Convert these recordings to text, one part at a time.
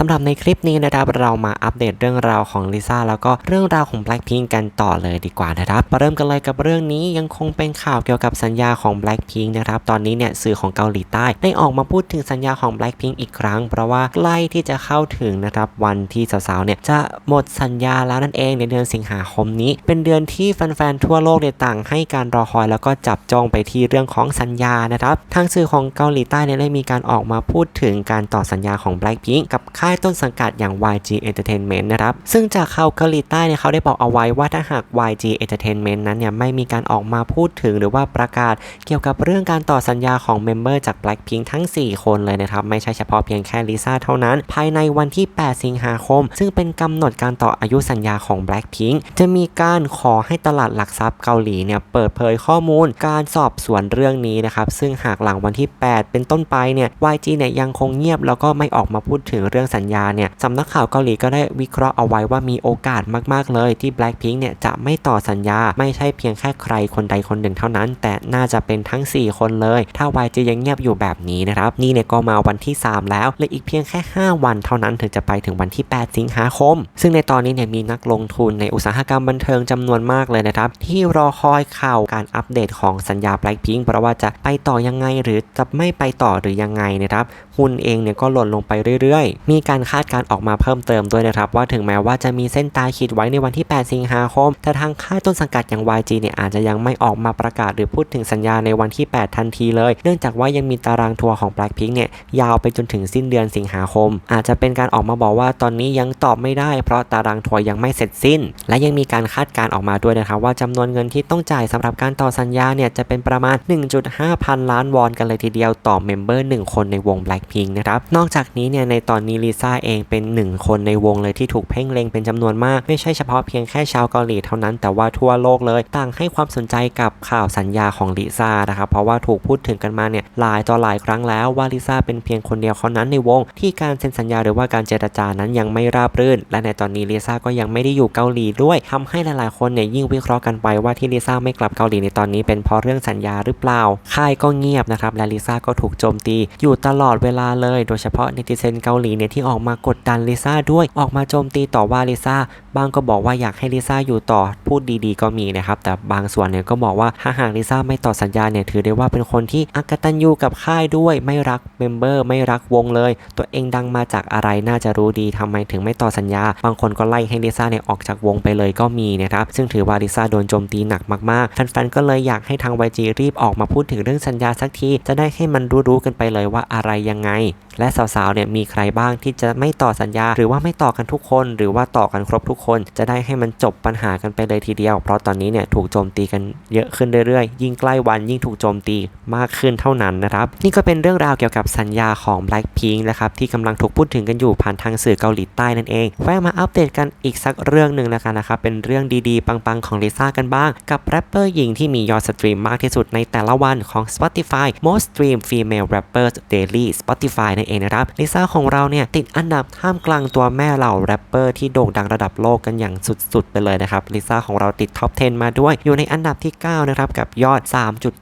สำหรับในคลิปนี้นะครับเรามาอัปเดตเรื่องราวของลิซ่าแล้วก็เรื่องราวของ Blackpink กันต่อเลยดีกว่านะครับมาเริ่มกันเลยกับเรื่องนี้ยังคงเป็นข่าวเกี่ยวกับสัญญาของ Blackpink นะครับตอนนี้เนี่ยสื่อของเกาหลีใต้ได้ออกมาพูดถึงสัญญาของ Blackpink อีกครั้ง เพราะว่าใกล้ที่จะเข้าถึงนะครับวันที่สาวๆเนี่ยจะหมดสัญญาแล้วนั่นเองในเดือนสิงหาคมนี้ เป็นเดือนที่แฟนๆทั่วโลกเนี่ยต่างให้การรอคอย แล้วก็จับจ้องไปที่เรื่องของสัญญานะครับทางสื่อของเกาหลีใต้เนี่ยได้มีการออกมาพูดถึงการต่อสัญญาของ Blackpink กับค่ายต้นสังกัดอย่าง YG Entertainment นะครับ ซึ่งจากข่าวเกาหลีใต้เนี่ยเขาได้บอกเอาไว้ว่าถ้าหาก YG Entertainment นั้นเนี่ยไม่มีการออกมาพูดถึงหรือว่าประกาศเกี่ยวกับเรื่องการต่อสัญญาของเมมเบอร์จาก Blackpink ทั้ง 4 คนเลยนะครับ ไม่ใช่เฉพาะเพียงแค่ลิซ่าเท่านั้น ภายในวันที่ 8 สิงหาคม ซึ่งเป็นกำหนดการต่ออายุสัญญาของ Blackpink จะมีการขอให้ตลาดหลักทรัพย์เกาหลีเนี่ยเปิดเผยข้อมูลการสอบสวนเรื่องนี้นะครับซึ่งหากหลังวันที่ 8 เป็นต้นไปเนี่ย YG เนี่ยยังคงเงียบแล้วก็ไม่ออกมาพูดถึงเรื่องสัญัญญาเนี่ยสำนักข่าวเกาหลีก็ได้วิเคราะห์เอาไว้ว่ามีโอกาสมากๆเลยที่ Blackpink เนี่ยจะไม่ต่อสัญญา ไม่ใช่เพียงแค่ใครคนใดคนหนึ่งเท่านั้น แต่น่าจะเป็นทั้ง 4 คนเลย ถ้า YG ยังเงียบอยู่แบบนี้นะครับนี่เนี่ยก็มาวันที่ 3 แล้วเลืออีกเพียงแค่ 5 วันเท่านั้นถึงจะไปถึงวันที่ 8 สิงหาคม ซึ่งในตอนนี้เนี่ยมีนักลงทุนในอุตสาหกรรมบันเทิงจำนวนมากเลยนะครับที่รอคอยข่าวการอัปเดตของสัญญา Blackpink เพราะว่าจะไปต่อยังไงหรือจะไม่ไปต่อหรือยังไงนะครับหุ้นเองเนี่ยก็หล่นลงไปเรื่อยๆ มีการคาดการออกมาเพิ่มเติมด้วยนะครับว่าถึงแม้ว่าจะมีเส้นตายขีดไว้ในวันที่ 8 สิงหาคม แต่ทางค่ายต้นสังกัดอย่าง YG เนี่ยอาจจะยังไม่ออกมาประกาศหรือพูดถึงสัญญาในวันที่ 8 ทันทีเลย เนื่องจากว่ายังมีตารางทัวร์ของ Blackpink เนี่ยยาวไปจนถึงสิ้นเดือนสิงหาคม อาจจะเป็นการออกมาบอกว่าตอนนี้ยังตอบไม่ได้ เพราะตารางทัวร์ยังไม่เสร็จสิ้น และยังมีการคาดการออกมาด้วยนะครับว่าจำนวนเงินที่ต้องจ่ายสำหรับการต่อสัญญาเนี่ยจะเป็นประมาณ 1.5 พันล้านวอนกันเลยทีเดียวต่อเมมเบอร์1คนในวง Blackpink นะครับนอกจากนี้เนี่ยในตอนนี้ลิซ่าเองเป็น1คนในวงเลยที่ถูกเพ่งเล็งเป็นจำนวนมาก ไม่ใช่เฉพาะเพียงแค่ชาวเกาหลีเท่านั้นแต่ว่าทั่วโลกเลยต่างให้ความสนใจกับข่าวสัญญาของลิซ่านะครับเพราะว่าถูกพูดถึงกันมาเนี่ยหลายต่อหลายครั้งแล้วว่าลิซ่าเป็นเพียงคนเดียวเท่านั้นในวง ที่การเซ็นสัญญาหรือว่าการเจรจานั้นยังไม่ราบรื่น และในตอนนี้ลิซ่าก็ยังไม่ได้อยู่เกาหลีด้วยทำให้หลายๆคนเนี่ยยิ่งวิเคราะห์กันไปว่าที่ลิซ่าไม่กลับเกาหลีในตอนนี้เป็นเพราะเรื่องสัญญาหรือเปล่าค่ายก็เงียบนะครับและลิซ่าก็ถูกโจมตี อยู่ตลอดเวลาเลย โดยเฉพาะเนติเซนเกาหลีเนี่ยที่ออกมากดดันลิซ่าด้วย ออกมาโจมตีต่อว่าลิซ่าบางก็บอกว่าอยากให้ลิซ่าอยู่ต่อพูดดีๆก็มีนะครับแต่บางส่วนเนี่ยก็บอกว่าถ้าหากลิซ่าไม่ต่อสัญญาเนี่ยถือได้ว่าเป็นคนที่อักตันยูกับค่ายด้วย ไม่รักเมมเบอร์ไม่รักวงเลย ตัวเองดังมาจากอะไรน่าจะรู้ดีทำไมถึงไม่ต่อสัญญา บางคนก็ไล่ให้ลิซ่าเนี่ยออกจากวงไปเลยก็มีนะครับซึ่งถือว่าลิซ่าโดนโจมตีหนักมากๆแฟนๆก็เลยอยากให้ทาง YG รีบออกมาพูดถึงเรื่องสัญญาสักที จะได้ให้มันรู้ๆกันไปเลยว่าอะไรยังไง และสาวๆเนี่ยมีใครบ้างที่จะไม่ต่อสัญญา หรือว่าไม่ต่อกันทุกคน หรือว่าต่อกันครบทุกคน จะได้ให้มันจบปัญหากันไปเลยทีเดียว เพราะตอนนี้เนี่ยถูกโจมตีกันเยอะขึ้นเรื่อยๆ ยิ่งใกล้วันยิ่งถูกโจมตีมากขึ้นเท่านั้นนะครับ นี่ก็เป็นเรื่องราวเกี่ยวกับสัญญาของ Blackpink นะครับที่กำลังถูกพูดถึงกันอยู่ผ่านทางสื่อเกาหลีใต้นั่นเองแวะมาอัปเดตกันอีกสักเรื่องหนึ่งแล้วกันนะครับเป็นเรื่องดีๆ ปังๆของลิซ่ากันบ้าง กับแรปเปอร์หญิงที่มียอดสตรีมมากที่สุดในแต่ละวันของ Spotify Most Stream Female Rappers Daily Spotify นั่นเองนะครับลิซ่าของเราเนี่ยติติดอันดับท่ามกลางตัวแม่เหล่าแรปเปอร์ที่โด่งดังระดับโลกกันอย่างสุดๆ ไปเลยนะครับลิซ่าของเราติดท็อป 10 มาด้วย อยู่ในอันดับที่ 9 นะครับ กับยอด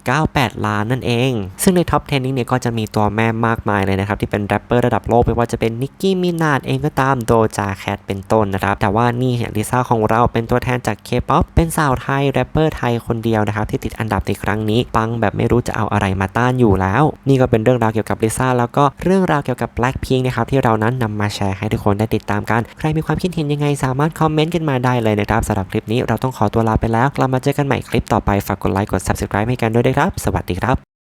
3.98 ล้านนั่นเอง ซึ่งในท็อป 10 นี้เนี่ยก็จะมีตัวแม่มากมายเลยนะครับ ที่เป็นแรปเปอร์ระดับโลก ไม่ว่าจะเป็นนิกกี้มินาดเองก็ตามโดจาแคทเป็นต้นนะครับ แต่ว่านี่ลิซ่าของเราเป็นตัวแทนจากเคป๊อปเป็นสาวไทยแรปเปอร์ไทยคนเดียวนะครับที่ติดอันดับในครั้งนี้ปังแบบไม่รู้จะเอาอะไรมาต้านอยู่แล้ว นี่ก็เป็นเรื่องราวเกี่ยวกับลิซ่าแล้วก็เรื่องราวเกี่ยวกับ Blackpink นะครับที่เรานนนำมาแชร์ให้ทุกคนได้ติดตามกัน ใครมีความคิดเห็นยังไงสามารถคอมเมนต์กันมาได้เลยนะครับสำหรับคลิปนี้เราต้องขอตัวลาไปแล้วกลับมาเจอกันใหม่คลิปต่อไปฝากกดไลค์กด subscribe ให้กันด้วยนะครับ สวัสดีครับ